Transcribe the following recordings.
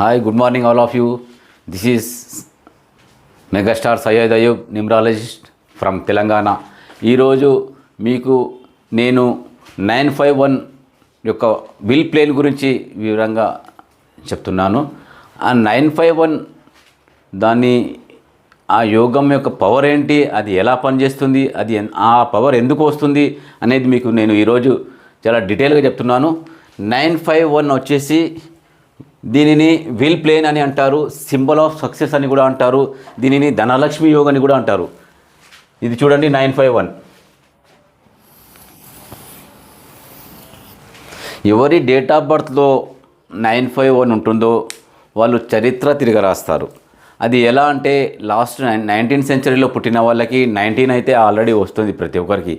Hi good morning all of you this is megastar Syed Ayyub numerologist from Telangana ఈరోజు మీకు నేను nine five one యొక్క bill plane గురించి వివరంగా చెప్తున్నాను. ఆ నైన్ ఫైవ్ వన్ దాన్ని ఆ యోగం యొక్క పవర్ ఏంటి అది ఎలా పనిచేస్తుంది అది ఆ పవర్ ఎందుకు వస్తుంది అనేది మీకు నేను ఈరోజు చాలా డీటెయిల్గా చెప్తున్నాను. నైన్ ఫైవ్ వన్ వచ్చేసి దీనిని విల్ ప్లేన్ అని అంటారు సింబల్ ఆఫ్ సక్సెస్ అని కూడా అంటారు దీనిని ధనలక్ష్మి యోగ అని కూడా అంటారు. ఇది చూడండి నైన్ ఫైవ్ వన్ ఎవరి డేట్ ఆఫ్ బర్త్లో నైన్ ఫైవ్ వన్ ఉంటుందో వాళ్ళు చరిత్ర తిరిగి రాస్తారు. అది ఎలా అంటే లాస్ట్ నైన్టీన్ సెంచరీలో పుట్టిన వాళ్ళకి నైన్టీన్ అయితే ఆల్రెడీ వస్తుంది ప్రతి ఒక్కరికి.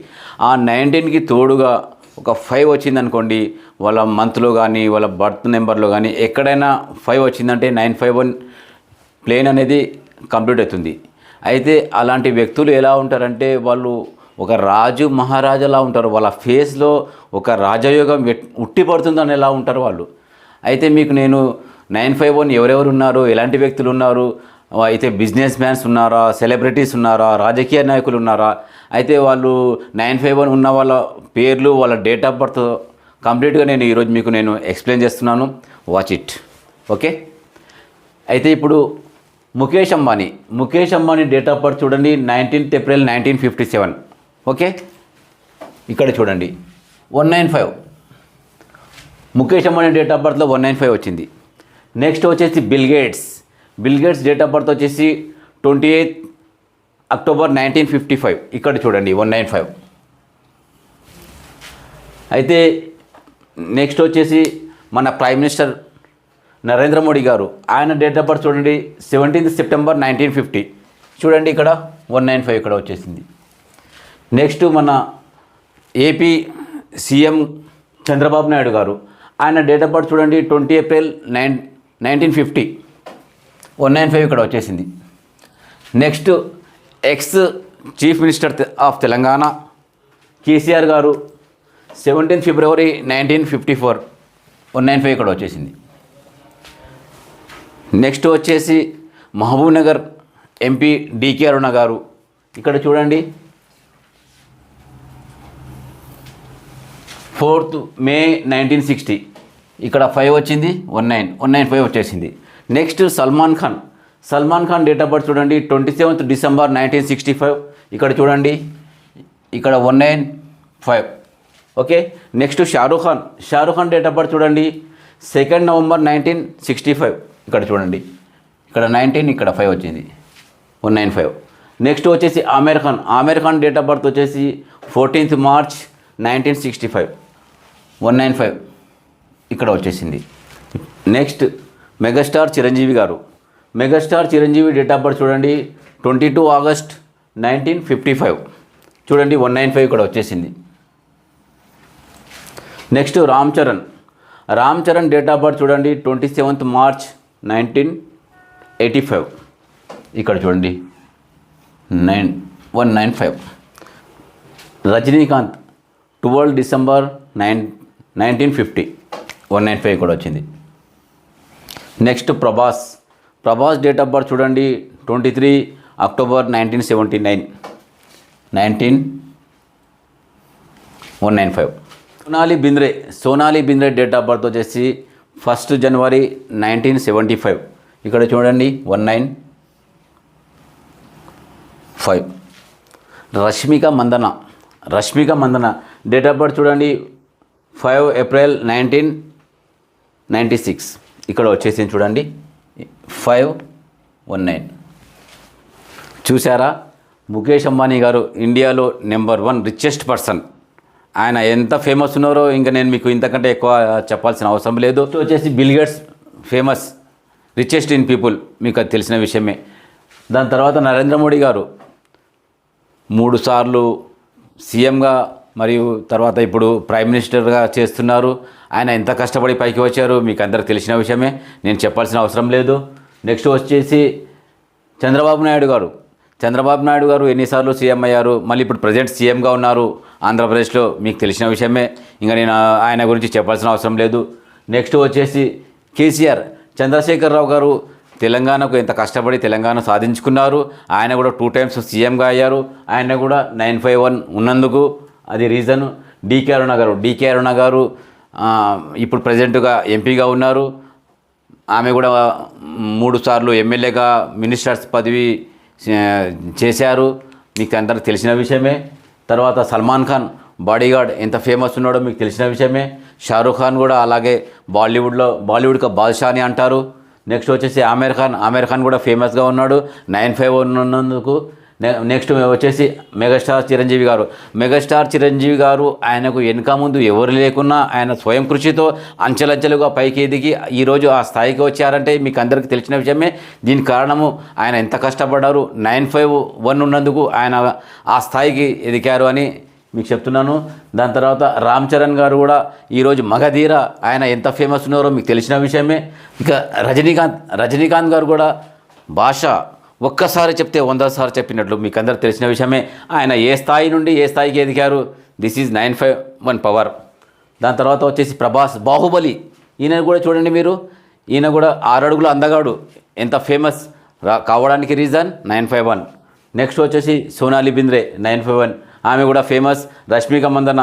ఆ నైన్టీన్కి తోడుగా ఒక ఫైవ్ వచ్చిందనుకోండి వాళ్ళ మంత్లో కానీ వాళ్ళ బర్త్ నెంబర్లో కానీ ఎక్కడైనా ఫైవ్ వచ్చిందంటే నైన్ ఫైవ్ వన్ ప్లేన్ అనేది కంప్లీట్ అవుతుంది. అయితే అలాంటి వ్యక్తులు ఎలా ఉంటారంటే వాళ్ళు ఒక రాజు మహారాజులా ఉంటారు. వాళ్ళ ఫేస్లో ఒక రాజయోగం ఉట్టి పడుతుందని ఎలా ఉంటారు వాళ్ళు? అయితే మీకు నేను నైన్ ఫైవ్ వన్ ఎవరెవరు ఉన్నారు? ఎలాంటి వ్యక్తులు ఉన్నారు? అయితే బిజినెస్ మ్యాన్స్ ఉన్నారా సెలబ్రిటీస్ ఉన్నారా రాజకీయ నాయకులు ఉన్నారా? అయితే వాళ్ళు నైన్ ఫైవ్ వన్ ఉన్న వాళ్ళ పేర్లు వాళ్ళ డేట్ ఆఫ్ బర్త్ కంప్లీట్గా నేను ఈరోజు మీకు నేను ఎక్స్ప్లెయిన్ చేస్తున్నాను. వాచ్ ఇట్ ఓకే అయితే ఇప్పుడు Mukesh Ambani. Mukesh Ambani date of birth చూడండి nineteenth April nineteen fifty seven okay ఇక్కడ చూడండి. One nine five Mukesh Ambani date of బర్త్లో one nine five వచ్చింది. నెక్స్ట్ వచ్చేసి Bill Gates Bill Gates date of birth వచ్చేసి twenty eighth October nineteen fifty five. ఇక్కడ చూడండి one nine five. అయితే next వచ్చేసి మన ప్రైమ్ మినిస్టర్ నరేంద్ర మోడీ గారు ఆయన డేట్ ఆఫ్ బర్త్ చూడండి సెవెంటీన్త్ సెప్టెంబర్ నైన్టీన్ ఫిఫ్టీ. చూడండి ఇక్కడ వన్ నైన్ ఫైవ్ ఇక్కడ వచ్చేసింది. నెక్స్ట్ మన ఏపీ సీఎం చంద్రబాబు నాయుడు గారు ఆయన డేట్ ఆఫ్ బర్త్ చూడండి twenty April nine nineteen fifty. One nine five ఇక్కడ వచ్చేసింది. Next ex chief minister of Telangana KCR గారు seventeen February nineteen fifty four. One nine five ఇక్కడ వచ్చేసింది. నెక్స్ట్ వచ్చేసి మహబూబ్ నగర్ ఎంపీ డికే అరుణ గారు. ఇక్కడ చూడండి. Fourth May nineteen sixty. ఇక్కడ ఫైవ్ వచ్చింది one nine one nine five వచ్చేసింది. Next Salman Khan Salman Khan date of birth చూడండి twenty seventh December nineteen sixty five ఇక్కడ చూడండి ఇక్కడ one nine five okay next Shahrukh Khan Shahrukh Khan date of birth చూడండి second November nineteen sixty five ఇక్కడ చూడండి. ఇక్కడ nineteen ఇక్కడ five వచ్చింది. వన్ నైన్ ఫైవ్ నెక్స్ట్ వచ్చేసి Aamir Khan Aamir Khan date of birth వచ్చేసి fourteenth March nineteen sixty five one nine five ఇక్కడ వచ్చేసింది. నెక్స్ట్ మెగాస్టార్ చిరంజీవి గారు. Megastar Chiranjeevi date of birth చూడండి twenty two August nineteen fifty five. చూడండి one nine five ఇక్కడ వచ్చేసింది. Next Ram Charan. Ram Charan date of birth చూడండి twenty seventh March nineteen eighty five. ఇక్కడ చూడండి nine one nine five. Rajinikanth twelve December nine nineteen fifty. One nine five కూడా వచ్చింది. Next Prabhas Prabhas date of birth చూడండి twenty three October nineteen seventy nine nineteen one nine five Sonali Bendre Sonali Bendre date of birth వచ్చేసి first January nineteen seventy five ఇక్కడ చూడండి one nine five Rashmika Mandanna Rashmika Mandanna date of birth చూడండి five April nineteen ninety six ఇక్కడ వచ్చేసింది చూడండి. Five one nine చూసారా ముఖేష్ అంబానీ గారు ఇండియాలో నెంబర్ వన్ రిచెస్ట్ పర్సన్ ఆయన ఎంత ఫేమస్ ఉన్నారో ఇంకా నేను మీకు ఇంతకంటే ఎక్కువ చెప్పాల్సిన అవసరం లేదు. వచ్చేసి Bill Gates famous richest in people మీకు అది తెలిసిన విషయమే. దాని తర్వాత నరేంద్ర మోడీ గారు మూడు సార్లు సీఎంగా మరియు తర్వాత ఇప్పుడు ప్రైమ్ మినిస్టర్గా చేస్తున్నారు. ఆయన ఎంత కష్టపడి పైకి వచ్చారు మీకు అందరికి తెలిసిన విషయమే. నేను చెప్పాల్సిన అవసరం లేదు. నెక్స్ట్ వచ్చేసి చంద్రబాబు నాయుడు గారు. చంద్రబాబు నాయుడు గారు ఎన్నిసార్లు సీఎం అయ్యారు. మళ్ళీ ఇప్పుడు ప్రజెంట్ సీఎంగా ఉన్నారు ఆంధ్రప్రదేశ్లో. మీకు తెలిసిన విషయమే. ఇంకా నేను ఆయన గురించి చెప్పాల్సిన అవసరం లేదు. నెక్స్ట్ వచ్చేసి కేసీఆర్. చంద్రశేఖరరావు గారు తెలంగాణకు ఎంత కష్టపడి తెలంగాణ సాధించుకున్నారు. ఆయన కూడా టూ టైమ్స్ సీఎంగా అయ్యారు. ఆయన కూడా నైన్ ఫైవ్ వన్ ఉన్నందుకు అది రీజన్. డీకే అరుణ గారు. డీకే అరుణ గారు ఇప్పుడు ప్రజెంట్గా ఎంపీగా ఉన్నారు. ఆమె కూడా మూడు సార్లు ఎమ్మెల్యేగా మినిస్టర్స్ పదవి చేశారు. మీకు అందరికి తెలిసిన విషయమే. తర్వాత సల్మాన్ ఖాన్ బాడీగార్డ్ ఎంత ఫేమస్ ఉన్నాడో మీకు తెలిసిన విషయమే. షారూఖ్ ఖాన్ కూడా అలాగే బాలీవుడ్లో బాలీవుడ్కి బాద్షా అని అంటారు. నెక్స్ట్ వచ్చేసి ఆమీర్ ఖాన్. ఆమీర్ ఖాన్ కూడా ఫేమస్గా ఉన్నాడు. నైన్ ఫైవ్ ఉన్నందుకు. నెక్స్ట్ వచ్చేసి మెగాస్టార్ చిరంజీవి గారు. మెగాస్టార్ చిరంజీవి గారు ఆయనకు వెనుక ముందు ఎవరు లేకున్నా ఆయన స్వయం కృషితో అంచెలంచెలుగా పైకి ఎదిగి ఈరోజు ఆ స్థాయికి వచ్చారంటే మీకు అందరికీ తెలిసిన విషయమే. దీని కారణము ఆయన ఎంత కష్టపడ్డారు. నైన్ ఫైవ్ వన్ ఉన్నందుకు ఆయన ఆ స్థాయికి ఎదిగారు అని మీకు చెప్తున్నాను. దాని తర్వాత రామ్ చరణ్ గారు కూడా ఈరోజు మగధీర ఆయన ఎంత ఫేమస్ ఉన్నారో మీకు తెలిసిన విషయమే. ఇక రజనీకాంత్ రజనీకాంత్ గారు కూడా భాష ఒక్కసారి చెప్తే వంద చెప్పినట్లు మీకు అందరు తెలిసిన విషయమే. ఆయన ఏ స్థాయి నుండి ఏ స్థాయికి ఎదిగారు? This is nine five one power దాని తర్వాత వచ్చేసి ప్రభాస్ బాహుబలి. ఈయన కూడా చూడండి మీరు. ఈయన కూడా ఆరు అందగాడు. ఎంత ఫేమస్ రా కావడానికి reason nine five one next వచ్చేసి Sonali Bendre nine five one ఆమె కూడా ఫేమస్ రష్మిక మందన.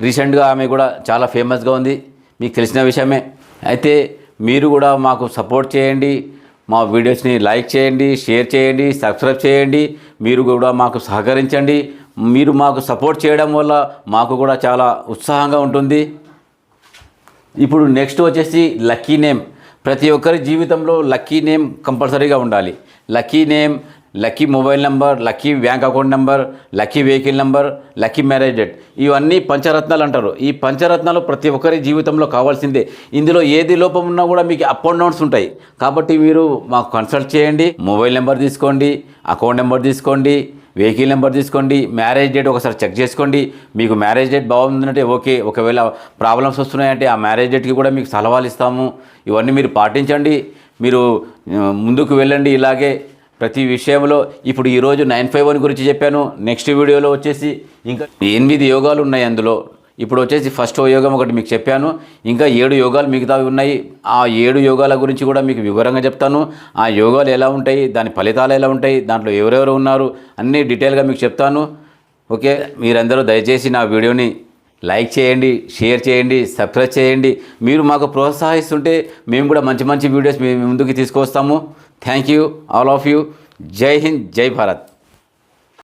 రీసెంట్గా ఆమె కూడా చాలా ఫేమస్గా ఉంది. మీకు తెలిసిన విషయమే. అయితే మీరు కూడా మాకు సపోర్ట్ చేయండి. మా వీడియోస్ని లైక్ చేయండి షేర్ చేయండి సబ్స్క్రైబ్ చేయండి. మీరు కూడా మాకు సహకరించండి. మీరు మాకు సపోర్ట్ చేయడం వల్ల మాకు కూడా చాలా ఉత్సాహంగా ఉంటుంది. ఇప్పుడు నెక్స్ట్ వచ్చేసి లక్కీ నేమ్. ప్రతి ఒక్కరి జీవితంలో లక్కీ నేమ్ కంపల్సరీగా ఉండాలి. Lucky name lucky mobile number lucky bank account number lucky vehicle number lucky marriage date. ఇవన్నీ పంచరత్నాలు అంటారు. ఈ పంచరత్నాలు ప్రతి ఒక్కరి జీవితంలో కావాల్సిందే. ఇందులో ఏది లోపం ఉన్నా కూడా మీకు అప్ అండ్ డౌన్స్ ఉంటాయి. కాబట్టి మీరు మాకు కన్సల్ట్ చేయండి. మొబైల్ నెంబర్ తీసుకోండి అకౌంట్ నెంబర్ తీసుకోండి వెహికల్ నెంబర్ తీసుకోండి మ్యారేజ్ డేట్ ఒకసారి చెక్ చేసుకోండి. మీకు మ్యారేజ్ డేట్ బాగుందంటే ఓకే. ఒకవేళ ప్రాబ్లమ్స్ వస్తున్నాయంటే ఆ మ్యారేజ్ డేట్కి కూడా మీకు సలహాలు ఇస్తాము. ఇవన్నీ మీరు పాటించండి. మీరు ముందుకు వెళ్ళండి ఇలాగే. ప్రతి విషయంలో ఇప్పుడు ఈరోజు నైన్ ఫైవ్ వన్ గురించి చెప్పాను. నెక్స్ట్ వీడియోలో వచ్చేసి ఇంకా ఎనిమిది యోగాలు ఉన్నాయి అందులో. ఇప్పుడు వచ్చేసి ఫస్ట్ యోగం ఒకటి మీకు చెప్పాను. ఇంకా ఏడు యోగాలు మిగతావి ఉన్నాయి. ఆ ఏడు యోగాల గురించి కూడా మీకు వివరంగా చెప్తాను. ఆ యోగాలు ఎలా ఉంటాయి? దాని ఫలితాలు ఎలా ఉంటాయి? దాంట్లో ఎవరెవరు ఉన్నారు? అన్నీ డీటెయిల్గా మీకు చెప్తాను. ఓకే? మీరందరూ దయచేసి నా వీడియోని లైక్ చేయండి షేర్ చేయండి సబ్స్క్రైబ్ చేయండి. మీరు మాకు ప్రోత్సహిస్తుంటే మేము కూడా మంచి మంచి వీడియోస్ మీ ముందుకు తీసుకొస్తాము. Thank you all of you Jai Hind Jai Bharat